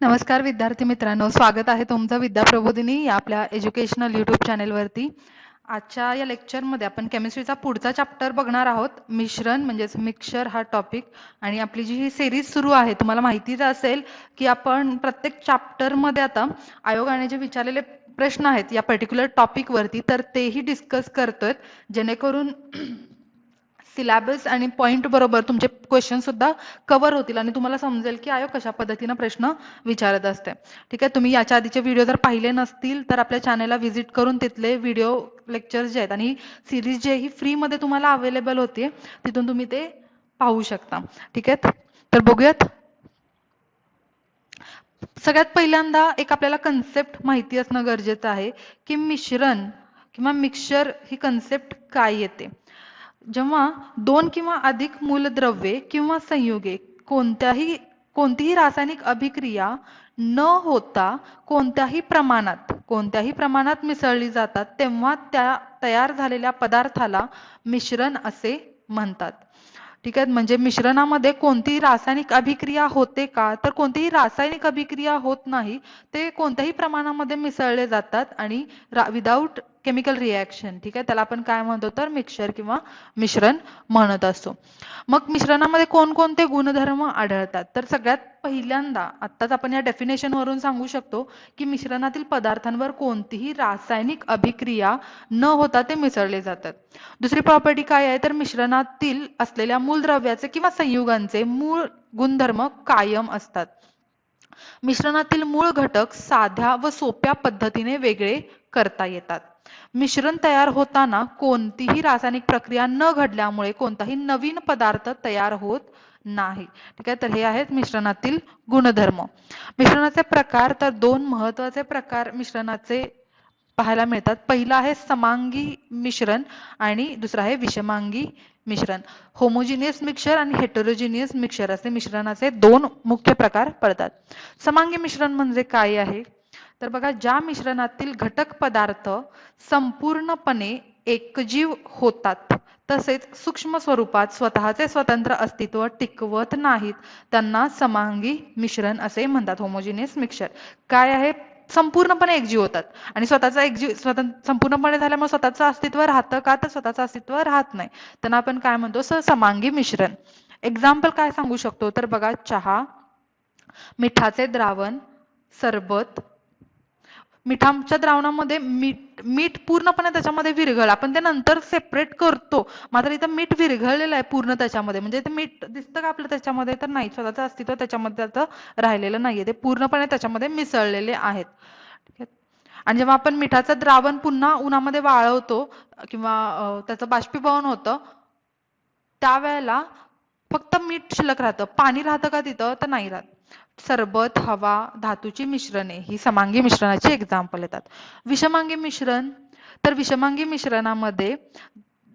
नमस्कार विद्यार्थी मित्रांनो स्वागत आहे तुमचं विद्या प्रबोधिनी या आपल्या एज्युकेशनल युट्यूब चॅनेलवरती आजच्या या लेक्चरमध्ये आपण केमिस्ट्रीचा पुढचा चॅप्टर बघणार आहोत. मिश्रण म्हणजेच मिक्सर हा टॉपिक आणि आपली जी ही सिरीज सुरू आहे तुम्हाला माहितीच असेल की आपण प्रत्येक चॅप्टरमध्ये आता आयोगाने जे विचारलेले प्रश्न आहेत या पर्टिक्युलर टॉपिकवरती तर तेही डिस्कस करतोय. जेणेकरून सिलॅबस आणि पॉईंट बरोबर तुमचे क्वेश्चन सुद्धा कव्हर होतील आणि तुम्हाला समजेल की आयोग कशा पद्धतीनं प्रश्न विचारत असते. ठीक आहे तुम्ही याच्या आधीचे व्हिडिओ जर पाहिले नसतील तर आपल्या चॅनलला व्हिजिट करून तिथले व्हिडिओ लेक्चर्स जे आहेत आणि सिरीज जे ही फ्रीमध्ये तुम्हाला अवेलेबल होते तिथून तुम्ही ते पाहू शकता. ठीक आहे तर बघूयात. सगळ्यात पहिल्यांदा एक आपल्याला कन्सेप्ट माहिती असणं गरजेचं आहे की मिश्रण किंवा मिक्सचर ही कन्सेप्ट काय येते? जेव्हा दोन किंवा अधिक मूलद्रव्ये किंवा संयुगे कोणत्याही कोणतीही रासायनिक अभिक्रिया न होता कोणत्याही प्रमाणात कोणत्याही प्रमाणात मिसळली जातात तेव्हा त्या तयार झालेल्या पदार्थाला मिश्रण असे म्हणतात. ठीक आहे? म्हणजे मिश्रणामध्ये कोणतीही रासायनिक अभिक्रिया होते का? तर कोणतीही रासायनिक अभिक्रिया होत नाही ते कोणत्याही प्रमाणामध्ये मिसळले जातात आणि विदाऊट केमिकल रिॲक्शन ठीक आहे? त्याला आपण काय म्हणतो तर मिक्सर किंवा मिश्रण म्हणत असतो. मग मिश्रणामध्ये कोणकोणते गुणधर्म आढळतात? तर सगळ्यात पहिल्यांदा आत्ताच आपण या डेफिनेशन वरून सांगू शकतो की मिश्रणातील पदार्थांवर कोणतीही रासायनिक अभिक्रिया न होता ते मिसळले जातात. दुसरी प्रॉपर्टी काय आहे? तर मिश्रणातील असलेल्या मूलद्रव्याचे किंवा संयुगांचे मूळ गुणधर्म कायम असतात. मिश्रणातील मूळ घटक साध्या व सोप्या पद्धतीने वेगळे करता येतात. मिश्रण तयार होताना कोणतीही रासायनिक प्रक्रिया न घडल्यामुळे कोणताही नवीन पदार्थ तयार होत नाही. ठीक आहे तर हे आहेत मिश्रणातील गुणधर्म. मिश्रणाचे प्रकार तर दोन महत्त्वाचे प्रकार मिश्रणाचे पाहायला मिळतात. पहिला आहे समांगी मिश्रण आणि दुसरा आहे विषमांगी मिश्रण. होमोजिनियस मिक्सर आणि हेटेरोजिनियस मिक्सर असे मिश्रणाचे दोन मुख्य प्रकार पडतात. समांगी मिश्रण म्हणजे काय आहे? तर बघा ज्या मिश्रणातील घटक पदार्थ संपूर्णपणे एकजीव होतात तसेच सूक्ष्म स्वरूपात स्वतःचे स्वतंत्र अस्तित्व टिकवत नाहीत त्यांना समांगी मिश्रण असे म्हणतात होमोजिनियस मिक्सर काय आहे? संपूर्णपणे एकजीव होतात. आणि स्वतःचा एकजीव स्वतंत्र संपूर्णपणे झाल्यामुळे स्वतःचं अस्तित्व राहतं का? तर स्वतःचं अस्तित्व राहत नाही. त्यांना आपण काय म्हणतो? समांगी मिश्रण. एक्झाम्पल काय सांगू शकतो? तर बघा चहा मिठाचे द्रावण सरबत मिठाच्या द्रावणामध्ये मीठ मीठ पूर्णपणे त्याच्यामध्ये विरघळ आपण ते नंतर सेपरेट करतो. मात्र इथं मीठ विरघळलेलं आहे पूर्ण त्याच्यामध्ये. म्हणजे ते मीठ दिसतं का आपलं त्याच्यामध्ये? तर नाही. स्वतःचं अस्तित्व त्याच्यामध्ये त्याचं राहिलेलं नाहीये. ते पूर्णपणे त्याच्यामध्ये मिसळलेले आहेत. आणि जेव्हा आपण मिठाचं द्रावण पुन्हा उन्हामध्ये वाळवतो किंवा त्याचं बाष्पीभवन होतं त्यावेळेला फक्त मीठ शिल्लक राहतं. पाणी राहतं का तिथं? तर नाही राहत. सरबत हवा धातूची मिश्रणे ही समांगी मिश्रणाची एक्झाम्पल येतात. विषमांगी मिश्रण तर विषमांगी मिश्रणामध्ये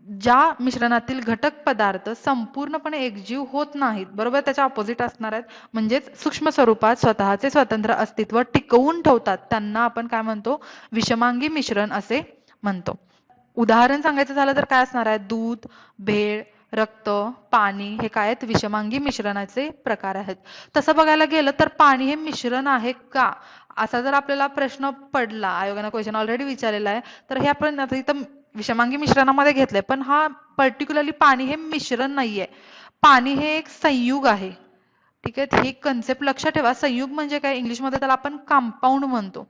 ज्या मिश्रणातील घटक पदार्थ संपूर्णपणे एकजीव होत नाहीत बरोबर? त्याच्या ऑपोजिट असणार आहेत. म्हणजेच सूक्ष्म स्वरूपात स्वतःचे स्वतंत्र अस्तित्व टिकवून ठेवतात. त्यांना आपण काय म्हणतो? विषमांगी मिश्रण असे म्हणतो. उदाहरण सांगायचं झालं तर काय असणार आहे? दूध भेळ रक्त पाणी हे काय आहेत? विषमांगी मिश्रणाचे प्रकार आहेत. तसं बघायला गेलं तर पाणी हे मिश्रण आहे का? असा जर आपल्याला प्रश्न पडला आयोगाने क्वेश्चन ऑलरेडी विचारलेला आहे तर हे आपण आता इथं विषमांगी मिश्रणामध्ये घेतलंय. पण हा पर्टिक्युलरली पाणी हे मिश्रण नाहीये. पाणी हे एक संयुग आहे. ठीक आहे? हे कन्सेप्ट लक्षात ठेवा. संयुग म्हणजे काय? इंग्लिशमध्ये त्याला आपण कंपाऊंड म्हणतो.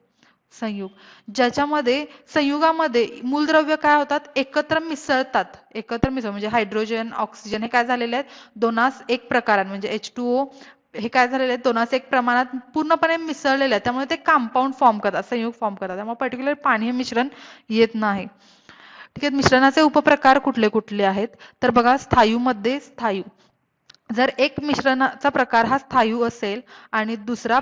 संयुग. ज्याच्यामध्ये संयुगामध्ये मूलद्रव्य काय होतात? एकत्र मिसळतात. एकत्र मिसळ म्हणजे हायड्रोजन ऑक्सिजन हे काय झालेले आहेत? दोनास एक प्रकारात म्हणजे एच टू ओ हे काय झालेले आहेत? दोनास एक प्रमाणात पूर्णपणे मिसळलेले आहेत. त्यामुळे ते कंपाऊंड फॉर्म करतात संयुग फॉर्म करतात. त्यामुळे पर्टिक्युलर पाणी हे मिश्रण येत नाही. ठीक आहे मिश्रणाचे उपप्रकार कुठले कुठले आहेत? तर बघा स्थायूमध्ये स्थायू. जर एक मिश्रणाचा प्रकार हा स्थायू असेल आणि दुसरा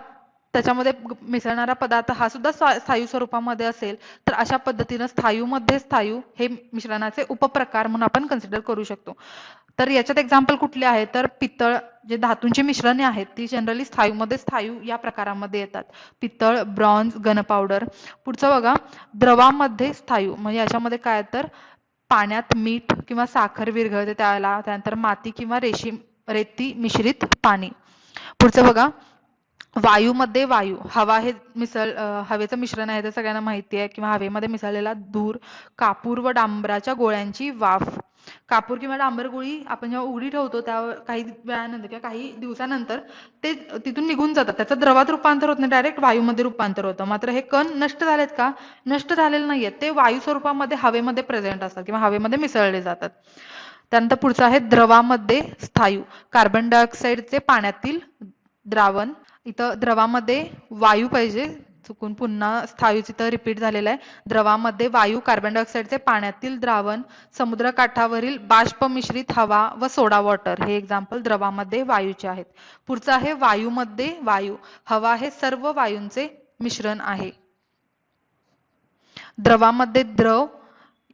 त्याच्यामध्ये मिसळणारा पदार्थ हा सुद्धा स्थायू स्वरूपामध्ये असेल तर अशा पद्धतीनं स्थायूमध्ये स्थायू हे मिश्रणाचे उपप्रकार म्हणून आपण कन्सिडर करू शकतो. तर याच्यात एक्झाम्पल कुठले आहे तर पितळ जे धातूंची मिश्रणे आहेत ती जनरली स्थायूमध्ये स्थायू या प्रकारामध्ये येतात. पितळ ब्रॉन्झ गन पावडर पुढचं बघा द्रवामध्ये स्थायू म्हणजे याच्यामध्ये काय तर पाण्यात मीठ किंवा साखर विरघळते त्याला त्यानंतर माती किंवा रेशीम रेती मिश्रित पाणी. पुढचं बघा वायूमध्ये वायू. हवा हे मिसळ हवेचं मिश्रण आहे ते सगळ्यांना माहिती आहे किंवा हवेमध्ये मिसळलेला धूर कापूर व डांबराच्या गोळ्यांची वाफ. कापूर किंवा डांबर गोळी आपण जेव्हा उघडी ठेवतो त्या काही वेळानंतर किंवा काही दिवसानंतर ते तिथून निघून जातात. त्याचं द्रवात रूपांतर होत नाही डायरेक्ट वायूमध्ये रूपांतर होतं. मात्र हे कण नष्ट झालेत का? नष्ट झालेले नाहीयेत ते वायू स्वरूपामध्ये हवेमध्ये प्रेझेंट असतात किंवा हवेमध्ये मिसळले जातात. त्यानंतर पुढचं आहे द्रवामध्ये स्थायू. कार्बन डायऑक्साईडचे पाण्यातील द्रावण इथं द्रवामध्ये वायू पाहिजे. चुकून पुन्हा स्थायूच इथं रिपीट झालेलं आहे. द्रवामध्ये वायू कार्बन डायऑक्साईडचे पाण्यातील द्रावण समुद्रकाठावरील बाष्प मिश्रित हवा व सोडा वॉटर हे एक्झाम्पल द्रवामध्ये वायूचे आहेत. पुढचं आहे वायूमध्ये वायू. हवा हे सर्व वायूंचे मिश्रण आहे. द्रवामध्ये द्रव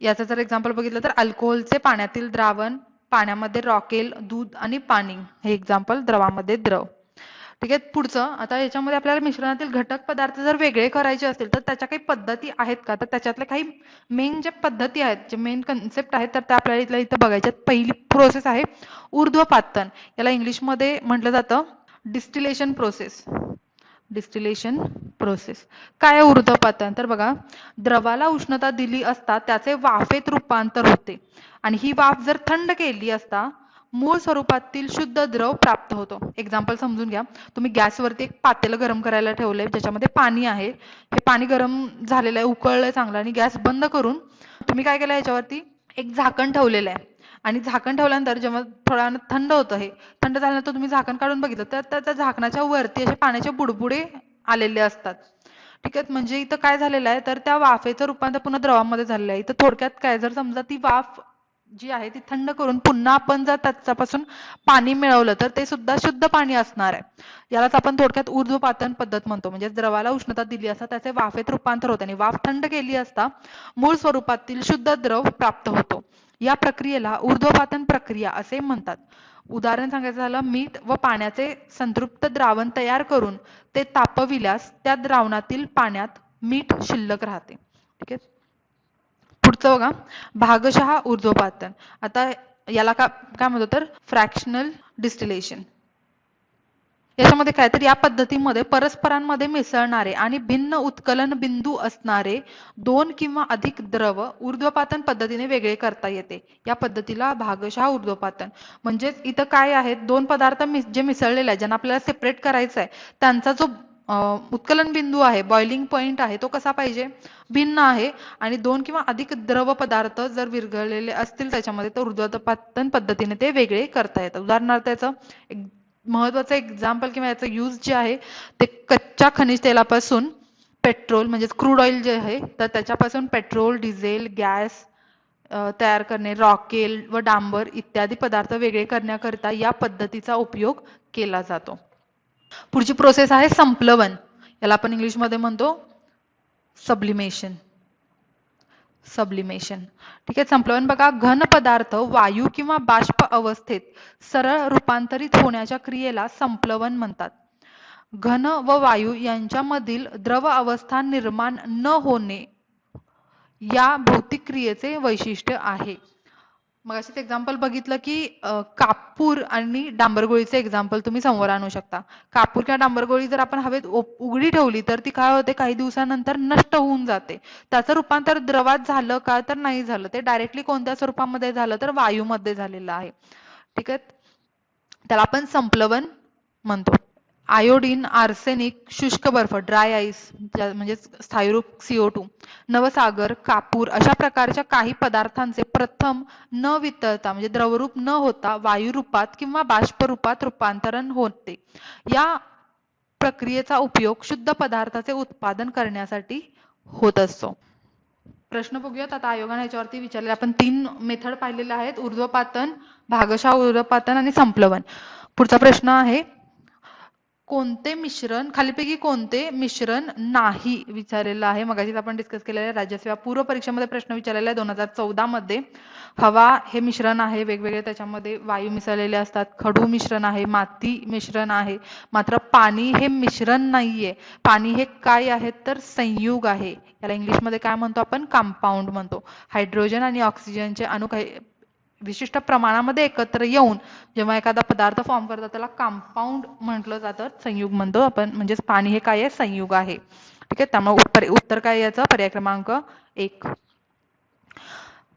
याचं जर एक्झाम्पल बघितलं तर अल्कोहोलचे पाण्यातील द्रावण पाण्यामध्ये रॉकेल दूध आणि पाणी हे एक्झाम्पल द्रवामध्ये द्रव. ठीक आहे? पुढचं आता याच्यामध्ये आपल्याला मिश्रणातील घटक पदार्थ जर वेगळे करायचे असतील तर त्याच्या काही पद्धती आहेत का? तर त्याच्यातल्या काही मेन ज्या पद्धती आहेत जे मेन कन्सेप्ट आहेत तर त्या आपल्याला इथल्या इथं बघायच्यात. पहिली प्रोसेस आहे ऊर्ध्वपातन. याला इंग्लिशमध्ये म्हटलं जातं डिस्टिलेशन प्रोसेस डिस्टिलेशन प्रोसेस काय आहे ऊर्ध्वपातन? तर बघा द्रवाला उष्णता दिली असता त्याचे वाफेत रूपांतर होते. आणि ही वाफ जर थंड केली असता मूळ स्वरूपातील शुद्ध द्रव प्राप्त होतो. एक्झाम्पल समजून घ्या. तुम्ही गॅसवरती एक पातेलं गरम करायला ठेवलंय ज्याच्यामध्ये पाणी आहे. हे पाणी गरम झालेलं आहे उकळलंय चांगलं आणि गॅस बंद करून तुम्ही काय केलं याच्यावरती? एक झाकण ठेवलेलं आहे. आणि झाकण ठेवल्यानंतर जेव्हा थोडा थंड होतं हे थंड झाल्यानंतर तुम्ही झाकण काढून बघितलं तर त्या त्या झाकणाच्या वरती असे पाण्याचे बुडबुडे आलेले असतात. ठीक आहे? म्हणजे इथं काय झालेलं आहे? तर त्या वाफेचं रूपांतर पुन्हा द्रवामध्ये झालेलं आहे. इथं थोडक्यात काय? जर समजा ती वाफ जी आहे ती थंड करून पुन्हा आपण जर त्याच्यापासून पाणी मिळवलं तर ते सुद्धा शुद्ध पाणी असणार आहे. यालाच आपण थोडक्यात ऊर्ध्वपातन पद्धत म्हणतो. म्हणजे द्रवाला उष्णता दिली असता त्याचे वाफेत रूपांतर होते आणि वाफ थंड केली असता मूळ स्वरूपातील शुद्ध द्रव प्राप्त होतो. या प्रक्रियेला ऊर्ध्वपातन प्रक्रिया असे म्हणतात. उदाहरण सांगायचं झालं मीठ व पाण्याचे संतृप्त द्रावण तयार करून ते तापविल्यास त्या द्रावणातील पाण्यात मीठ शिल्लक राहते. ठीक आहे? पुढचं बघा. भागशः ऊर्ध्वपातन. आता याला का काय म्हणतो तर फ्रॅक्शनल डिस्टिलेशन याच्यामध्ये काय तर या पद्धतीमध्ये परस्परांमध्ये मिसळणारे आणि भिन्न उत्कलन बिंदू असणारे दोन किंवा अधिक द्रव ऊर्ध्वपातन पद्धतीने वेगळे करता येते. या पद्धतीला भागशः ऊर्ध्वपातन. म्हणजेच इथं काय आहेत? दोन पदार्थ मिस- जे मिसळलेले आहेत ज्यांना आपल्याला सेपरेट करायचं आहे त्यांचा जो उत्कलन बिंदू आहे बॉइलिंग पॉइंट आहे तो कसा पाहिजे? भिन्न आहे आणि दोन किंवा अधिक द्रव पदार्थ जर विरघळलेले असतील त्याच्यामध्ये तर हृदयपातन पद्धतीने ते वेगळे करता येतात. उदाहरणार्थ याचं एक महत्वाचं एक्झाम्पल किंवा याचं यूज जे आहे ते कच्च्या खनिज तेलापासून पेट्रोल म्हणजेच क्रूड ऑइल जे आहे तर त्याच्यापासून पेट्रोल डिझेल गॅस तयार करणे रॉकेल व डांबर इत्यादी पदार्थ वेगळे करण्याकरिता या पद्धतीचा उपयोग केला जातो. पुढची प्रोसेस आहे संप्लवन. याला आपण इंग्लिशमध्ये म्हणतो सब्लिमेशन सब्लिमेशन ठीक आहे संप्लवन. बघा घन पदार्थ वायू किंवा बाष्प अवस्थेत सरळ रूपांतरित होण्याच्या क्रियेला संप्लवन म्हणतात. घन व वायू यांच्यामधील द्रव अवस्था निर्माण न होणे या भौतिक क्रियेचे वैशिष्ट्य आहे. मग अशीच एक्झाम्पल बघितलं की कापूर आणि डांबरगोळीचे एक्झाम्पल तुम्ही समोर आणू शकता. कापूर किंवा डांबरगोळी जर आपण हवेत उघडी ठेवली तर ती काय होते? काही दिवसानंतर नष्ट होऊन जाते. त्याचं रूपांतर द्रवात झालं का तर नाही झालं. ते डायरेक्टली कोणत्या स्वरूपामध्ये झालं? तर वायूमध्ये झालेलं आहे. ठीक आहे? त्याला आपण संप्लवन म्हणतो. आयोडीन आर्सेनिक शुष्क बर्फ ड्राय आईस म्हणजे स्थायरूप सीओ टू नवसागर कापूर अशा प्रकारच्या काही पदार्थांचे प्रथम न वितळता म्हणजे द्रवरूप न होता वायुरूपात किंवा बाष्परूपात रूपांतरण होते. या प्रक्रियेचा उपयोग शुद्ध पदार्थाचे उत्पादन करण्यासाठी होत असतो. प्रश्न बघूयात. आता आयोगाने याच्यावरती विचारले आपण तीन मेथड पाहिलेल्या आहेत. ऊर्ध्वपातन भागशा ऊर्ध्वपातन आणि संप्लवन. पुढचा प्रश्न आहे कोणते मिश्रण खालीपैकी कोणते मिश्रण नाही विचारलेलं आहे? मगाशीच आपण डिस्कस केलेलं आहे राज्यसेवा पूर्व परीक्षेमध्ये प्रश्न विचारलेला आहे दोन हजार चौदा मध्ये हवा हे मिश्रण आहे वेगवेगळे त्याच्यामध्ये वायू मिसळलेले असतात खडू मिश्रण आहे माती मिश्रण आहे मात्र पाणी हे मिश्रण नाहीये. पाणी हे काय आहे? तर संयुग आहे. याला इंग्लिशमध्ये काय म्हणतो आपण? कंपाऊंड म्हणतो. हायड्रोजन आणि ऑक्सिजनचे अणु काही विशिष्ट प्रमाणामध्ये एकत्र येऊन जेव्हा एखादा पदार्थ फॉर्म करतात त्याला कंपाऊंड म्हटलं जातं संयुग म्हणतो आपण. म्हणजेच पाणी हे काय आहे? संयुग आहे. ठीक आहे? त्यामुळे उत्तर काय याचं? पर्याय क्रमांक एक.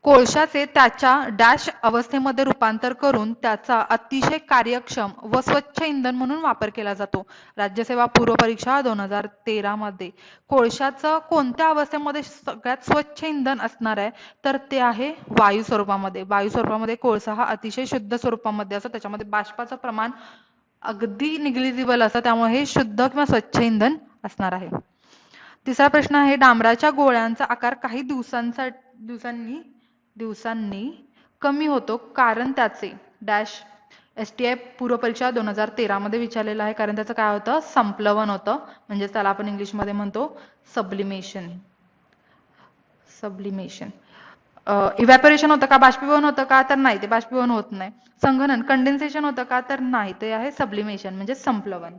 कोळशाचे त्याच्या डॅश अवस्थेमध्ये रूपांतर करून त्याचा अतिशय कार्यक्षम व स्वच्छ इंधन म्हणून वापर केला जातो. राज्यसेवा पूर्व परीक्षा दोन हजार तेरा मध्ये कोळशाचं कोणत्या अवस्थेमध्ये सगळ्यात स्वच्छ इंधन असणार आहे? तर ते आहे वायू स्वरूपामध्ये वायू स्वरूपामध्ये कोळसा हा अतिशय शुद्ध स्वरूपामध्ये असतो. त्याच्यामध्ये बाष्पाचं प्रमाण अगदी निग्लिजिबल असतं. त्यामुळे हे शुद्ध किंवा स्वच्छ इंधन असणार आहे. तिसरा प्रश्न आहे डांबराच्या गोळ्यांचा आकार काही दिवसांचा दिवसांनी दिवसांनी कमी होतो कारण त्याचे डॅश. एस टी आय पूर्व परीक्षा दोन हजार तेरामध्ये विचारलेलं आहे. कारण त्याचं काय होतं? संप्लवन होतं. म्हणजेच त्याला आपण इंग्लिशमध्ये म्हणतो सब्लिमेशन सब्लिमेशन इव्हॅपोरेशन होतं का? बाष्पीभवन होतं का? तर नाही. ते बाष्पीभवन होत नाही. संघनन कंडेन्सेशन होतं का? तर नाही. ते आहे सब्लिमेशन म्हणजे संप्लवन.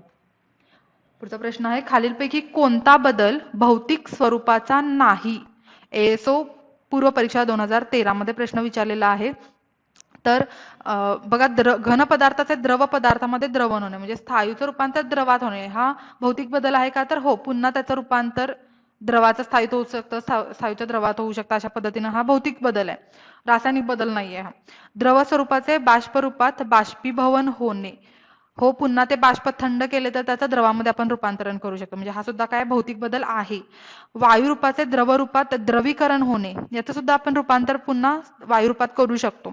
पुढचा प्रश्न आहे. खालीलपैकी कोणता बदल भौतिक स्वरूपाचा नाही? एएसओ पूर्व परीक्षा दोन हजार तेरा मध्ये प्रश्न विचारलेला आहे. तर बघा द्र घन पदार्थाचे द्रव पदार्थामध्ये द्रवण होणे म्हणजे स्थायूचं रूपांतर द्रवात होणे हा भौतिक बदल आहे का? तर हो पुन्हा त्याचं रूपांतर द्रवाचं स्थायित होऊ शकतं स्थायूच्या द्रवात होऊ शकतं अशा पद्धतीनं हा भौतिक बदल आहे. रासायनिक बदल नाहीये हा. द्रव स्वरूपाचे बाष्प रूपात बाष्पीभवन होणे हो पुन्हा ते बाष्प थंड केले तर त्याचं द्रवामध्ये आपण रूपांतरण करू शकतो. म्हणजे हा सुद्धा काय भौतिक बदल आहे. वायू रूपाचे द्रव रूपात द्रवीकरण होणे याचं सुद्धा आपण रूपांतर पुन्हा वायू रूपात करू शकतो.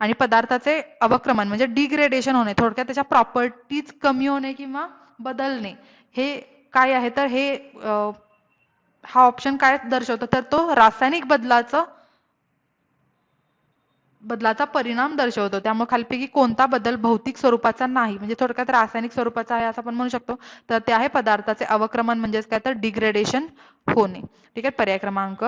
आणि पदार्थाचे अवक्रमण म्हणजे डिग्रेडेशन होणे थोडक्यात त्याच्या प्रॉपर्टीज कमी होणे किंवा बदलणे हे काय आहे? तर हे हा ऑप्शन काय दर्शवतो? तर तो रासायनिक बदलाचं बदलाचा परिणाम दर्शवतो. त्यामुळे खालपैकी कोणता बदल भौतिक स्वरूपाचा नाही म्हणजे थोडक्यात रासायनिक स्वरूपाचा आहे असं आपण म्हणू शकतो तर ते आहे पदार्थाचे अवक्रमण म्हणजेच काय? तर डिग्रेडेशन होणे. ठीक आहे? पर्याय क्रमांक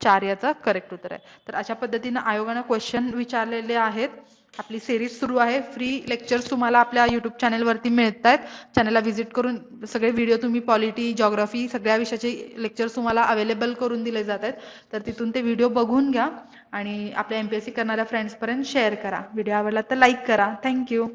चार याचं करेक्ट उत्तर आहे. तर अशा पद्धतीनं आयोगानं क्वेश्चन विचारलेले आहेत. आपली सिरीज सुरू आहे. फ्री लेक्चर्स तुम्हाला आपल्या युट्यूब चॅनेलवरती मिळत आहेत चॅनलला व्हिजिट करून सगळे व्हिडिओ तुम्ही पॉलिटी जॉग्राफी सगळ्या विषयाचे लेक्चर्स तुम्हाला अवेलेबल करून दिले जात आहेत तर तिथून ते व्हिडिओ बघून घ्या आणि आपल्या एम पी एस सी करणाऱ्या फ्रेंड्सपर्यंत शेअर करा. व्हिडिओ आवडला तर लाईक करा. थँक्यू